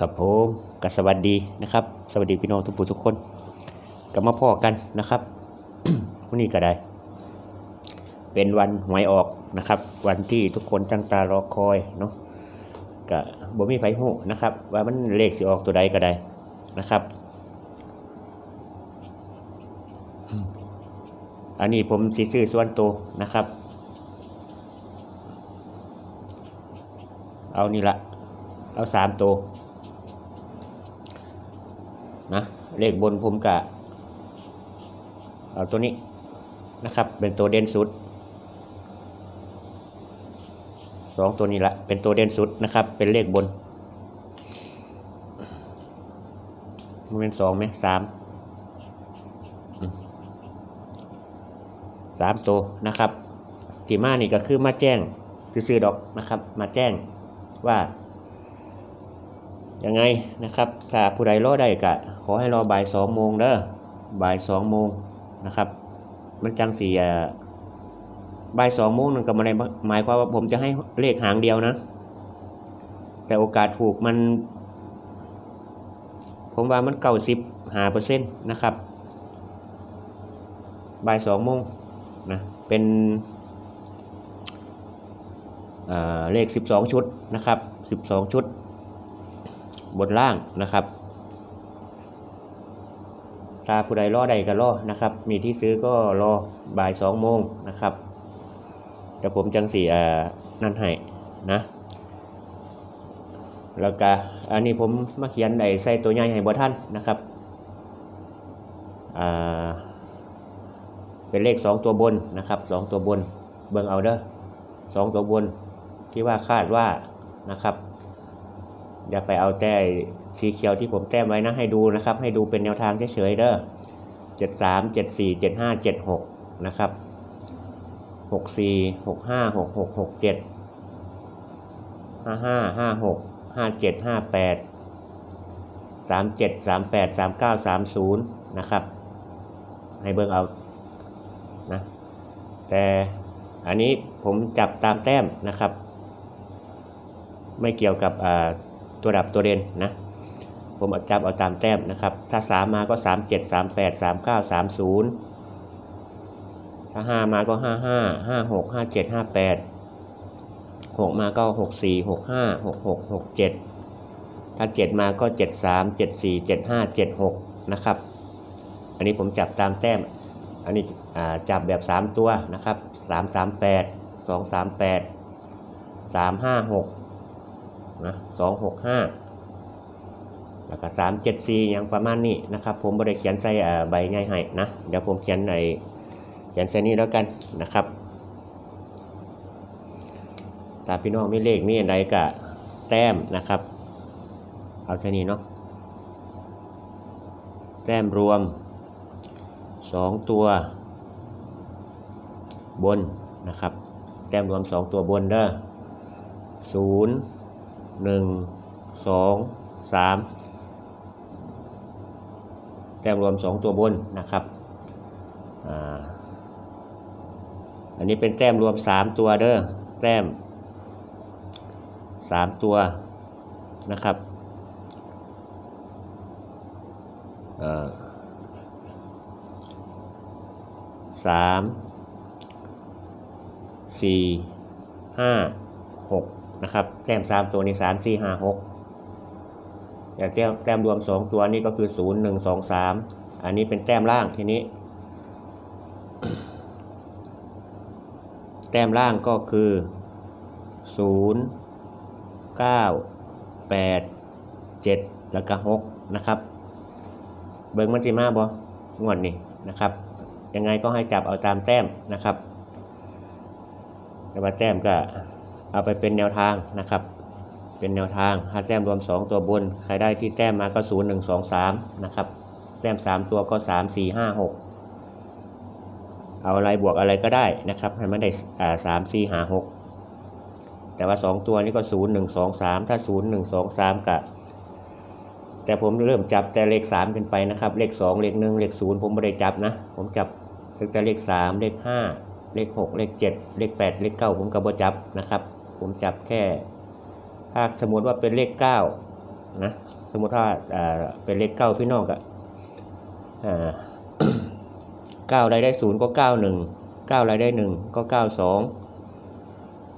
กับผมกับสวัสดีนะครับ สวัสดีพี่น้องทุกผู้ทุกคนกลับมาพ่อกันนะครับวันนี้ก็ได้ เป็นวันหวยออกนะครับ วันที่ทุกคนตั้งตารอคอยเนาะก็บ่มีไผฮู้นะครับ ว่ามันเลขสิออกตัวใดก็ได้นะครับ อันนี้ผมสิซื้อส่วนตัวนะครับ เอานี่ละเอาสามตัวนะ เลขบนผมกะเอาตัวนี้นะครับ เป็นตัวเด่นสุดสองตัวนี้ละเป็นตัวเด่นสุดนะครับ เป็นเลขบนมันเป็นสองไหมสามสามตัวนะครับที่มานี่ก็คือมาแจ้งซื้อดอกนะครับ มาแจ้งว่า ยังไงนะครับถ้าผู้ใดรอได้ก็ขอให้รอบ่ายสองโมงเด้อบ่ายสองโมงนะครับ มันจังสี่อ่าบ่ายสองโมงนั่นก็มาได้หมายความว่าผมจะให้เลขหางเดียวนะ แต่โอกาสถูกมัน ผมว่ามันเก้าสิบหาเปอร์เซ็นต์นะครับบ่ายสองโมงนะเป็นอ่าเลข 12 ชุดนะครับ 12 ชุด บนล่างนะครับถ้าผู้ใดรอใดก็รอนะครับ มีที่ซื้อก็รอบ่ายสองโมงนะครับแต่ผมจังสีอ่านั่นให้นะแล้วก็อันนี้ผมมาเขียนในใส่ตัวใหญ่ให้บ่ท่านนะครับอ่าเป็นเลขสองตัวบนนะครับสองตัวบนเบิ่งเอาเด้อสองตัวบนที่ว่าคาดว่านะครับ อย่าไปเอาแต่สีเขียวที่ผมแต้มไว้นะให้ดูนะครับ ให้ดูเป็นแนวทางเฉยๆเด้อเจ็ดสามเจ็ดสี่เจ็ดห้าเจ็ดหกนะครับหกสี่หกห้าหกหกหกเจ็ดห้าห้าห้าหกห้าเจ็ดห้าแปดสามเจ็ดสามแปดสามเก้าสามศูนย์นะครับ ให้เบิ่งเอานะแต่อันนี้ผมจับตามแต้มนะครับ ไม่เกี่ยวกับอ่า ตัวดับตัวเด่นนะผมเอาจับเอาตามแต้มนะครับ ถ้า 3 มาก็ 3 7 3 8 3 9 3 0 ถ้า 5 มาก็ 5 5 5 6 5 7 5 8 6 มาก็ 6 4 6 5 6 6 6 7 ถ้า 7 มาก็ 7 3 7 4 7 5 7 6 นะครับ อันนี้ผมจับตามแต้ม อันนี้จับแบบ 3 ตัวนะครับ 3 3 8 2 3 8 3 5 6 นะสองหกห้าแล้วก็สามเจ็ดสี่อย่างประมาณนี้นะครับ ผมบริเขียนใส่ใบง่ายให้นะเดี๋ยวผมเขียนในเขียนใส่นี้แล้วกันนะครับถ้าพี่น้องมีเลขมีอะไรก็แต้มนะครับ เอาใส่นี้เนาะแต้มรวมสองตัวบนนะครับ แต้มรวมสองตัวบนเด้อศูนย์ หนึ่งสองสามแต้มรวมสองตัวบนนะครับอ,อันนี้เป็นแต้มรวมสามตัวเด้อแต้มสามตัวนะครับอ่าสามสี่ห้าหก นะครับแต้มสามตัวนี้สามสี่ห้าหกอยากแต้มแต้มรวมสองตัวนี้ก็คือศูนย์หนึ่งสองสามอันนี้เป็นแต้มล่างทีนี้ แต้มล่างก็คือศูนย์เก้าแปดเจ็ดแล้วก็หกนะครับเบิ้งมันสิมาบ่งวดนี้นะครับ ยังไงก็ให้จับเอาตามแต้มนะครับแต่ว่าแต้มก็ เอาไปเป็นแนวทางนะครับ เป็นแนวทางถ้าแต้มรวม 2 ตัวบน ใครได้ที่แต้มมาก็ 0 1 2 3 นะครับ แต้ม 3 ตัวก็ 3 4 5 6 เอาอะไรบวกอะไรก็ได้นะครับ ให้มันได้อ่า3 4 5 6แต่ว่า 2 ตัวนี้ก็ 0 1 2 3 ถ้า 0 1 2 3กับแต่ผมเริ่มจับแต่เลข3ขึ้นไปนะครับ เลข 2 เลข 1 เลข 0 ผมไม่ได้จับนะ ผมจับตั้งแต่เลข 3 เลข 5 เลข 6 เลข 7 เลข 8 เลข 9 ผมก็บ่จับนะครับ ผมจับแค่ ถ้าสมมติว่าเป็นเลข9นะสมมติว่าเป็นเลขเก้าพี่น้องก็เก้ารายได้ศูนย์ก็เก้าหนึ่งเก้ารายได้หนึ่งก็เก้าสอง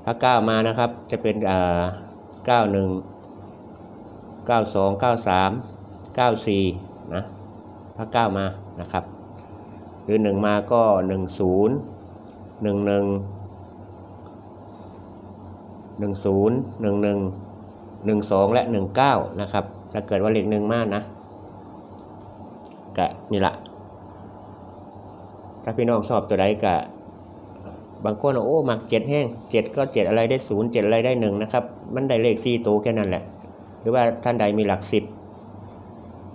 ถ้าเก้ามานะครับจะเป็นเก้าหนึ่งเก้าสองเก้าสามเก้าสี่นะถ้าเก้ามานะครับ หรือหนึ่งมาก็หนึ่งศูนย์หนึ่งหนึ่ง หนึ่งศูนย์หนึ่งหนึ่งหนึ่งสองและหนึ่งเก้านะครับ ถ้าเกิดว่าเลขหนึ่งมากนะกะนี่ละถ้าพี่น้องชอบตัวใดกะบางคนโอ้มักเจ็ดแห้งเจ็ดก็เจ็ดอะไรได้ศูนย์เจ็ดอะไรได้หนึ่งนะครับ มันได้เลขสี่ตัวแค่นั้นแหละ หรือว่าท่านใดมีหลักสิบ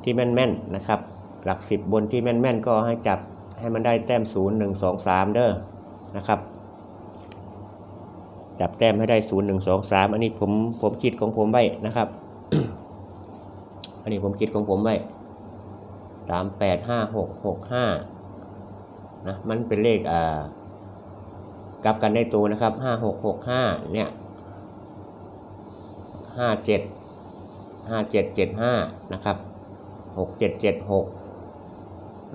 ที่แม่นๆนะครับ หลักสิบบนที่แม่นๆ ก็ให้จับให้มันได้แต้มศูนย์หนึ่งสองสามเด้อนะครับ จับแต้มให้ได้ศูนย์หนึ่งสองสามอันนี้ผมผมคิดของผมไว้นะครับ อันนี้ผมคิดของผมไว้สามแปดห้าหกหกห้านะมันเป็นเลขอ่ากลับกันได้ตัวนะครับห้าหกหกห้าเนี่ยห้าเจ็ดห้าเจ็ดเจ็ดห้านะครับหกเจ็ดเจ็ดหก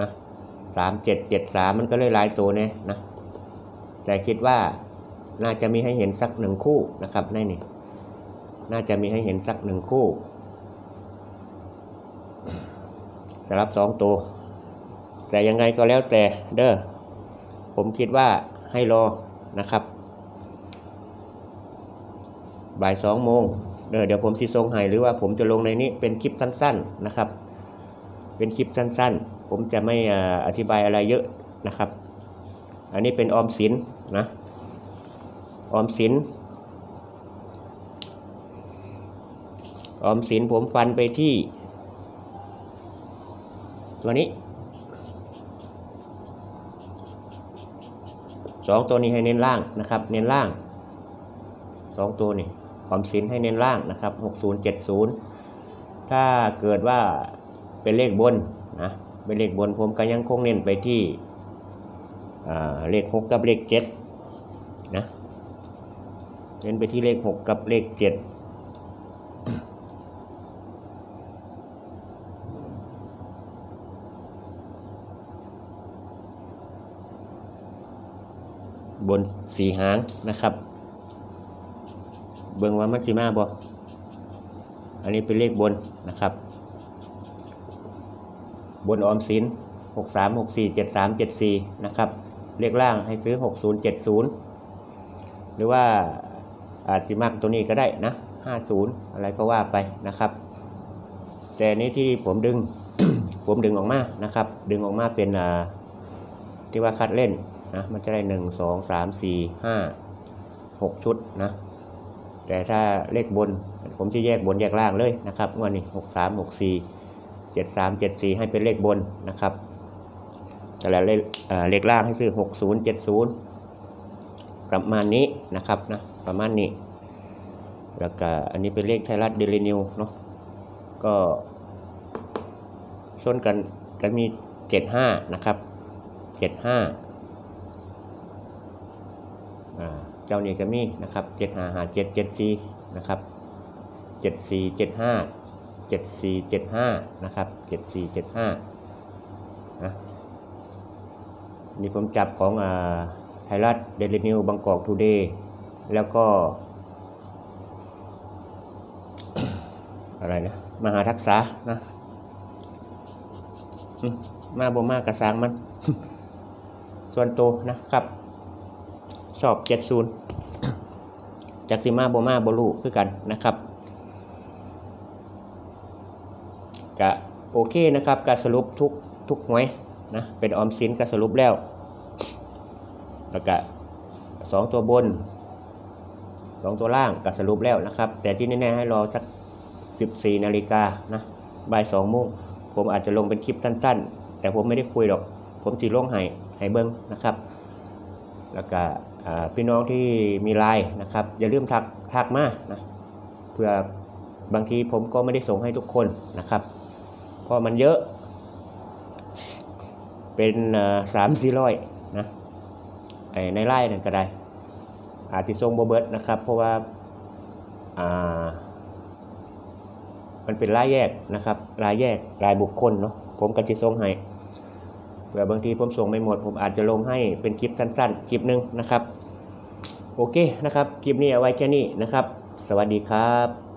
นะสามเจ็ดเจ็ดสามมันก็เลยหลายตัวเนี่ยนะแต่คิดว่า น่าจะมีให้เห็นสักหนึ่งคู่นะครับในนี่น่าจะมีให้เห็นสักหนึ่งคู่สำหรับสองตัว แต่ยังไงก็แล้วแต่เด้อผมคิดว่าให้รอนะครับ บ่ายสองโมงเด้อเดี๋ยวผมสิทรงให้หรือว่าผมจะลงในนี้เป็นคลิปสั้นๆนะครับ เป็นคลิปสั้นๆ ผมจะไม่อธิบายอะไรเยอะนะครับ อันนี้เป็นออมสินนะ ออมสิน ออมสินผมฟันไปที่ ตัวนี้สองตัวนี้ให้เน้นล่างนะครับ เน้นล่างสองตัวนี่ออมสินให้เน้นล่างนะครับหกศูนย์เจ็ดศูนย์ถ้าเกิดว่าเป็นเลขบนนะเป็นเลขบนผมก็ยังคงเน้นไปที่เลขหกกับเลขเจ็ดนะ เน้นไปที่เลขหกกับเลขเจ็ดบนสีหางนะครับ เบิ่งว่ามันสิมาบ่อันนี้เป็นเลขบนนะครับ บนออมสินหกสามหกสี่เจ็ดสามเจ็ดสี่นะครับ เลขล่างให้ซื้อหกศูนย์เจ็ดศูนย์หรือว่า อาจจะมากตัวนี้ก็ได้นะห้าศูนย์อะไรก็ว่าไปนะครับ แต่นี้ที่ผมดึง ผมดึงออกมานะครับ ดึงออกมาเป็นที่ว่าคัดเล่นนะมันจะได้หนึ่งสองสามสี่ห้าหกชุดนะแต่ถ้าเลขบน ผมจะแยกบนแยกล่างเลยนะครับงวันนี้หกสามหกสี่เจ็ดสามเจ็ดสี่ให้เป็นเลขบนนะครับแต่ละเลขเอ่อเลขล่างให้คือหกศูนย์เจ็ดศูนย์ประมาณนี้นะครับนะ ประมาณนี้ แล้วก็อันนี้เป็นเลขไทยรัฐเดลินิวเนาะก็ชนกันกันมีเจ็ดห้านะครับเจ็ดห้าเจ้านี่ก็มีนะครับเจ็ดห้าห้าเจ็ดเจ็ดซีนะครับเจ็ดสี่เจ็ดห้าเจ็ดซีเจ็ดห้านะครับเจ็ดซีเจ็ดห้านะนี่ผมจับของอไทยรัฐเดลินิวบางกอกทูเดย์ แล้วก็ อะไรนะ มหาทักษะนะ มาบ่มากกระสังมัน ส่วนตัวนะครับ ชอบเจ็ดศูนย์จากซิมาบ่มาบ่รู้คือกันนะครับกะโอเคนะครับการสรุปทุกทุกหวยนะเป็นออมสินก็สรุปแล้วแล้วก็สองตัวบน สองตัวล่างก็สรุปแล้วนะครับ แต่ที่แน่ๆให้รอสัก 14 นาฬิกานะบ่ายสองโมงผมอาจจะลงเป็นคลิปสั้นๆ แต่ผมไม่ได้คุยหรอก ผมจีลงให้ให้เบิ้งนะครับ แล้วก็พี่น้องที่มีไลน์นะครับ อย่าลืมทักทักมานะเพื่อบางทีผมก็ไม่ได้ส่งให้ทุกคนนะครับ เพราะมันเยอะ เป็นสามสี่ร้อยนะในไลน์นั่นก็ได้ อาจจะส่งโบเบิร์ตนะครับ เพราะว่าามันเป็นรายแยกนะครับรายแยกรายบุคคลเนาะผมก็จะส่งให้เผื่อบางทีผมส่งไม่หมด ผมอาจจะลงให้เป็นคลิปสั้นๆ คลิปหนึ่งนะครับ โอเคนะครับ คลิปนี้เอาไว้แค่นี้นะครับ สวัสดีครับ